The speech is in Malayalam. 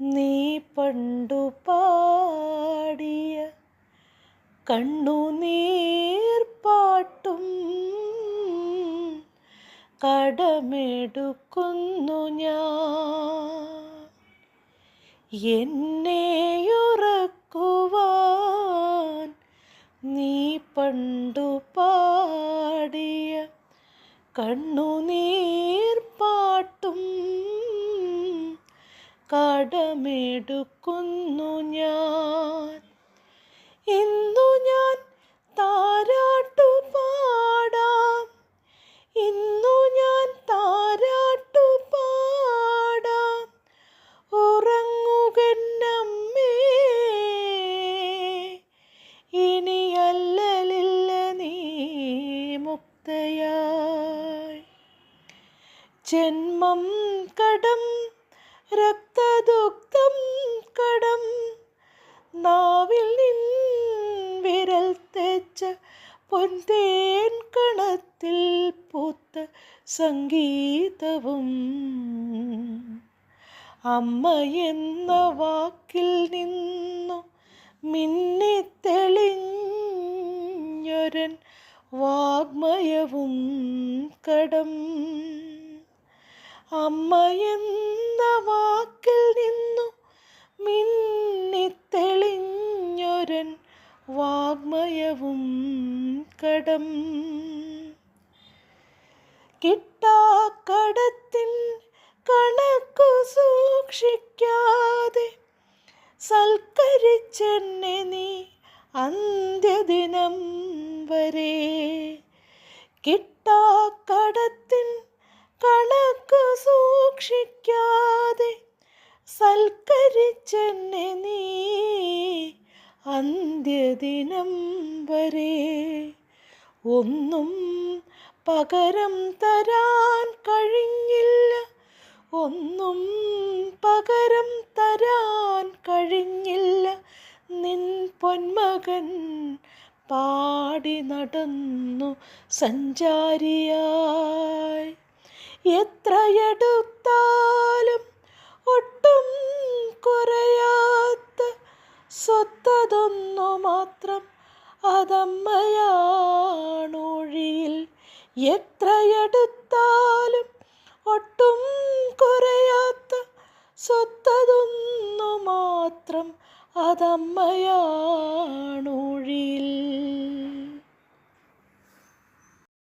നീ പണ്ടു പാടിയ കണ്ണുനീർ പാട്ടും കടമെടുക്കുന്നു ഞാൻ. എന്നെയുറക്കുവാൻ നീ പണ്ടു പാടിയ കണ്ണുനീർ പാട്ടും കടമെടുക്കുന്നു ഞാൻ. ജന്മം കടം രക്തദുഃഖം കടം. നാവിൽ നിൻ വിരൽ തേച്ച പൊന്തേൻ കണത്തിൽ പൂത്ത സംഗീതവും. അമ്മ എന്ന വാക്കിൽ നിന്നു മിന്നിത്തെളിഞ്ഞൊരൻ വാഗ്മയവും കടം. വാഗ്മയവും കടം. കിട്ടാക്കടത്തിൽ കണക്കു സൂക്ഷിക്കാതെ സൽക്കരിച്ചെന്നെ നീ അന്ത്യദിനം വരെ. കിട്ടാക്കടത്തിൽ കണക്കു അന്ത്യദിനം വരെ ഒന്നും പകരം തരാൻ കഴിഞ്ഞില്ല. ഒന്നും പകരം തരാൻ കഴിഞ്ഞില്ല. നിൻ പൊന്മകൻ പാടി നടന്നു സഞ്ചാരിയായി. എത്രയെടുത്താലും ഒട്ടും കുറയാത്ത മാത്രം അതമ്മയാണൊഴിയിൽ എത്രയെടുത്താലും ഒട്ടും കുറയാത്ത സ്വത്തതൊന്നു മാത്രം അതമ്മയാണൊഴിയിൽ.